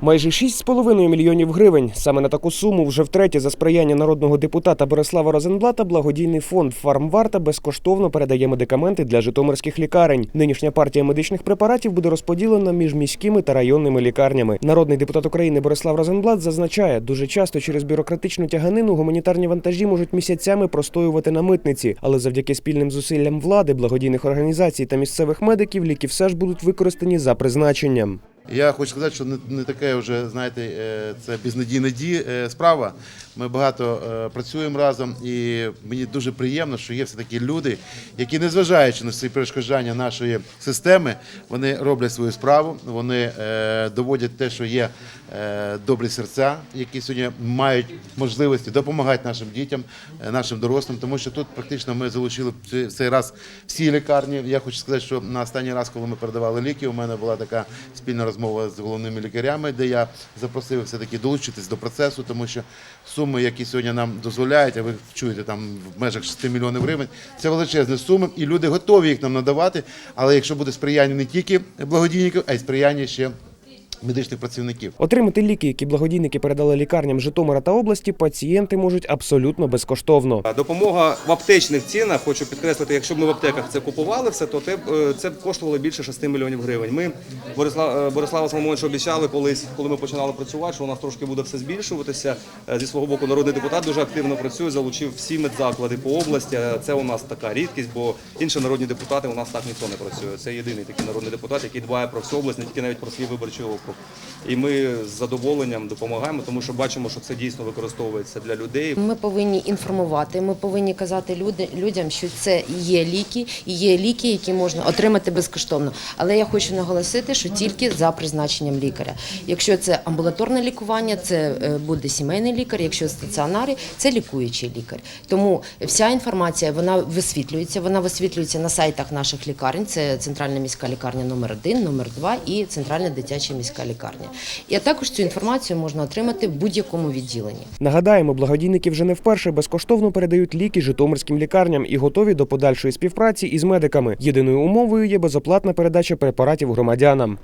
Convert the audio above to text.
Майже 6,5 мільйонів гривень. Саме на таку суму вже втретє за сприяння народного депутата Борислава Розенблата благодійний фонд Фармварта безкоштовно передає медикаменти для житомирських лікарень. Нинішня партія медичних препаратів буде розподілена між міськими та районними лікарнями. Народний депутат України Борислав Розенблат зазначає, дуже часто через бюрократичну тяганину гуманітарні вантажі можуть місяцями простоювати на митниці, але завдяки спільним зусиллям влади, благодійних організацій та місцевих медиків ліки все ж будуть використані за призначенням. Я хочу сказати, що не, не таке вже, знаєте, е, це безнадійна ді- е, справа. Ми багато е, працюємо разом, і мені дуже приємно, що є все таки люди, які, незважаючи на ці перешкоджання нашої системи, вони роблять свою справу, вони доводять те, що є добрі серця, які сьогодні мають можливості допомагати нашим дітям, нашим дорослим, тому що тут практично ми залучили в цей раз всі лікарні. Я хочу сказати, що на останній раз, коли ми передавали ліки, у мене була така спільна розмова з головними лікарями, де я запросив все-таки долучитись до процесу, тому що суми, які сьогодні нам дозволяють, а ви чуєте там в межах 6 мільйонів гривень, це величезні суми, і люди готові їх нам надавати. Але якщо буде сприяння не тільки благодійників, а й сприяння ще медичних працівників. Отримати ліки, які благодійники передали лікарням Житомира та області, пацієнти можуть абсолютно безкоштовно. Допомога в аптечних цінах, хочу підкреслити, якщо б ми в аптеках це купували все, то те б, е, це б коштувало більше 6 мільйонів гривень. Ми Борислав, е, Борислава Соломоновича обіцяли колись, коли ми починали працювати, що у нас трошки буде все збільшуватися. Е, Зі свого боку, народний депутат дуже активно працює, залучив всі медзаклади по області. Це у нас така рідкість, бо інші народні депутати у нас так ніхто не працює. Це єдиний такий народний депутат, який дбає про всю область, не тільки навіть про свій виборчий округ. І ми з задоволенням допомагаємо, тому що бачимо, що це дійсно використовується для людей. Ми повинні інформувати. Ми повинні казати людям, що це є ліки, і є ліки, які можна отримати безкоштовно. Але я хочу наголосити, що тільки за призначенням лікаря. Якщо це амбулаторне лікування, це е, буде сімейний лікар. Якщо стаціонарі, це лікуючий лікар. Тому вся інформація вона висвітлюється. Вона висвітлюється на сайтах наших лікарень. Це центральна міська лікарня номер 1 номер 2 і центральна дитяча міська лікарня. І також цю інформацію можна отримати в будь-якому відділенні. Нагадаємо, благодійники вже не вперше безкоштовно передають ліки житомирським лікарням і готові до подальшої співпраці із медиками. Єдиною умовою є безоплатна передача препаратів громадянам.